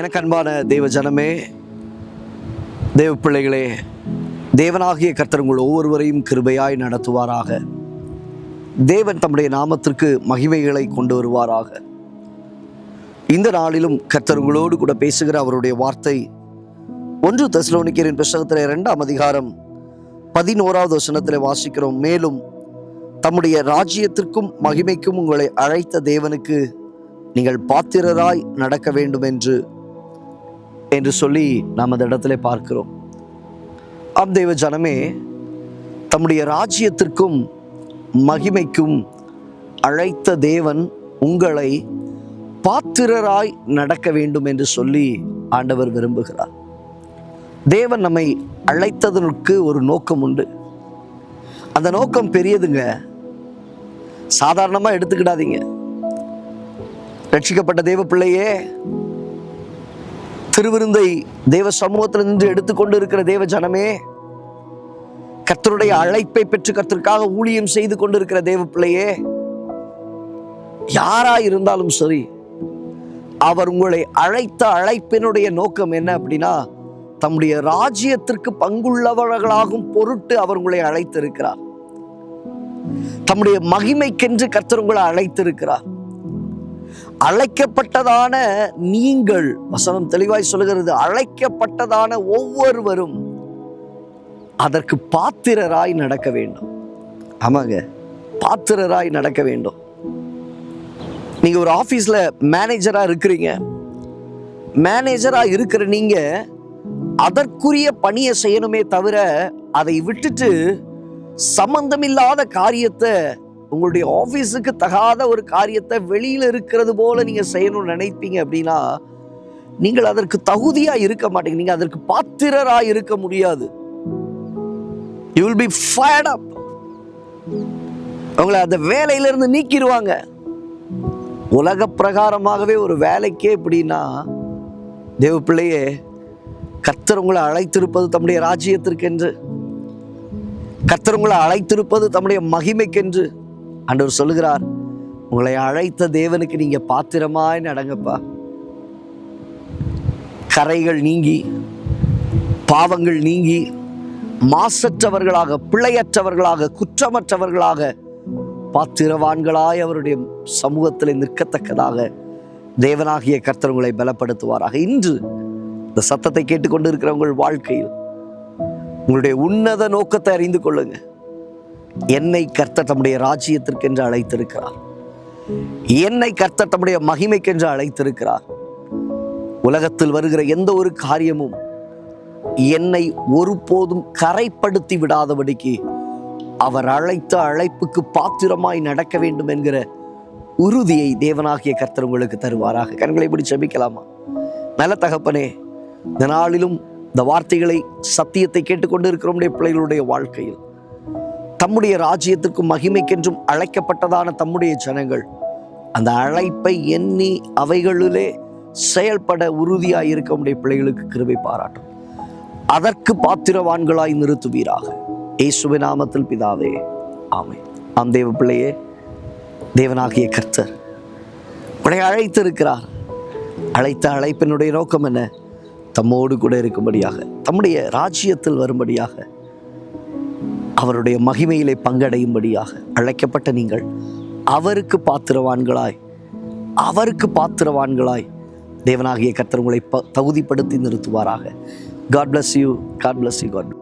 எனக்கு அன்பான தேவ ஜனமே தெய்வ பிள்ளைகளே தேவனாகிய கர்த்தர் உங்கள் ஒவ்வொருவரையும் கிருபையாய் நடத்துவாராக. தேவன் தம்முடைய நாமத்திற்கு மகிமைகளை கொண்டு வருவாராக. இந்த நாளிலும் கர்த்தர் உங்களோடு கூட பேசுகிற அவருடைய வார்த்தை ஒன்று தெசலோனிக்கரின் புஸ்தகத்தில் இரண்டாம் அதிகாரம் பதினோராவது வசனத்தில் வாசிக்கிறோம். மேலும் தம்முடைய ராஜ்யத்திற்கும் மகிமைக்கும் உங்களை அழைத்த தேவனுக்கு நீங்கள் பாத்திரராய் நடக்க வேண்டும் என்று என்று சொல்லி நாம் அந்த இடத்துல பார்க்கிறோம். ஆம் தேவ ஜனமே தம்முடைய ராஜ்யத்திற்கும் மகிமைக்கும் அழைத்த தேவன் உங்களை பாத்திரராய் நடக்க வேண்டும் என்று சொல்லி ஆண்டவர் விரும்புகிறார். தேவன் நம்மை அழைத்ததற்கு ஒரு நோக்கம் உண்டு. அந்த நோக்கம் பெரியதுங்க. சாதாரணமாக எடுத்துக்கிடாதீங்க. ரட்சிக்கப்பட்ட தேவ பிள்ளையே திருவிருந்தை தேவ சமூகத்தில் நின்று எடுத்துக்கொண்டு இருக்கிற தேவ ஜனமே கர்த்தருடைய அழைப்பை பெற்று கர்த்தருக்காக ஊழியம் செய்து கொண்டிருக்கிற தேவ பிள்ளையே யாரா இருந்தாலும் சரி அவர் உங்களை அழைத்த அழைப்பினுடைய நோக்கம் என்ன அப்படின்னா தம்முடைய ராஜ்யத்திற்கு பங்குள்ளவர்களாகும் பொருட்டு அவர் உங்களை அழைத்திருக்கிறார். தம்முடைய மகிமைக்கென்று கர்த்தர் உங்களை அழைத்திருக்கிறார். அழைக்கப்பட்டதான நீங்கள் வசனம் தெளிவாய் சொல்லுகிறது அழைக்கப்பட்டதான ஒவ்வொருவரும் அதற்கு பாத்திரராய் நடக்க வேண்டும். ஆமாங்க பாத்திரராய் நடக்க வேண்டும். நீங்க ஒரு ஆஃபீஸில் மேனேஜரா இருக்கிறீங்க. மேனேஜரா இருக்கிற நீங்க அதற்குரிய பணியை செய்யணுமே தவிர அதை விட்டுட்டு சம்பந்தமில்லாத காரியத்தை உங்களுடைய ஆஃபீஸுக்கு தகாத ஒரு காரியத்தை வெளியில் இருக்கிறது போல் நீங்கள் செய்யணும்னு நினைப்பீங்க அப்படின்னா நீங்கள் அதற்கு தகுதியாக இருக்க மாட்டீங்க. நீங்கள் அதற்கு பாத்திரராக இருக்க முடியாது. You will be fired up உங்களை அந்த வேலையிலேருந்து நீக்கிடுவாங்க. உலக பிரகாரமாகவே ஒரு வேலைக்கே எப்படின்னா தேவ பிள்ளையே கத்தர் உங்களை அழைத்திருப்பது தம்முடைய ராஜ்யத்திற்கென்று கத்தர் உங்களை அழைத்திருப்பது தம்முடைய மகிமைக்கென்று ஆண்டவர் சொல்லுகிறார் உங்களை அழைத்த தேவனுக்கு நீங்க பாத்திரமாய் நடங்கப்பா. கரைகள் நீங்கி பாவங்கள் நீங்கி மாசற்றவர்களாக பிழையற்றவர்களாக குற்றமற்றவர்களாக பாத்திரவான்களாய் அவருடைய சமூகத்தில் நிற்கத்தக்கதாக தேவனாகிய கர்த்தர் உங்களை பலப்படுத்துவாராக. இன்று இந்த சத்தத்தை கேட்டுக்கொண்டு இருக்கிற உங்கள் வாழ்க்கையில் உங்களுடைய உன்னத நோக்கத்தை அறிந்து கொள்ளுங்கள் என்னை கர்த்தர் தம்முடைய ராஜ்யத்திற்கென்று அழைத்திருக்கிறார். என்னை கர்த்தர் தம்முடைய மகிமைக்கென்று அழைத்திருக்கிறார். உலகத்தில் வருகிற எந்த ஒரு காரியமும் என்னை ஒருபோதும் கரைப்படுத்தி விடாதபடிக்கு அவர் அழைத்த அழைப்புக்கு பாத்திரமாய் நடக்க வேண்டும் என்கிற உறுதியை தேவனாகிய கர்த்தர் உங்களுக்கு தருவாராக. கண்களை இப்படி செபிக்கலாமா? நல்ல தகப்பனே இந்த நாளிலும் இந்த வார்த்தைகளை சத்தியத்தை கேட்டுக்கொண்டு இருக்கிறோம்டைய பிள்ளைகளுடைய வாழ்க்கையில் தம்முடைய ராஜ்யத்திற்கும் மகிமைக்கென்றும் அழைக்கப்பட்டதான தம்முடைய ஜனங்கள். அந்த அழைப்பை எண்ணி அவைகளிலே செயல்பட உறுதியாக இருக்க முடிய பிள்ளைகளுக்கு கிருபை பாராட்டும். அதற்கு பாத்திரவான்களாய் நிறுத்துவீராக. இயேசுவ நாமத்தில் பிதாவே ஆமை ஆம் தேவ பிள்ளையே தேவனாகிய கர்த்தர் உங்களை அழைத்திருக்கிறார். அழைத்த அழைப்பினுடைய நோக்கம் என்ன? தம்மோடு கூட இருக்கும்படியாக தம்முடைய ராஜ்யத்தில் வரும்படியாக அவருடைய மகிமையிலே பங்கடையும்படியாக அழைக்கப்பட்ட நீங்கள் அவருக்கு பாத்திரவான்களாய் அவருக்கு பாத்திரவான்களாய் தேவனாகிய கர்த்தர் உங்களை ப- தகுதிப்படுத்தி நிறுத்துவாராக. God bless you God bless you God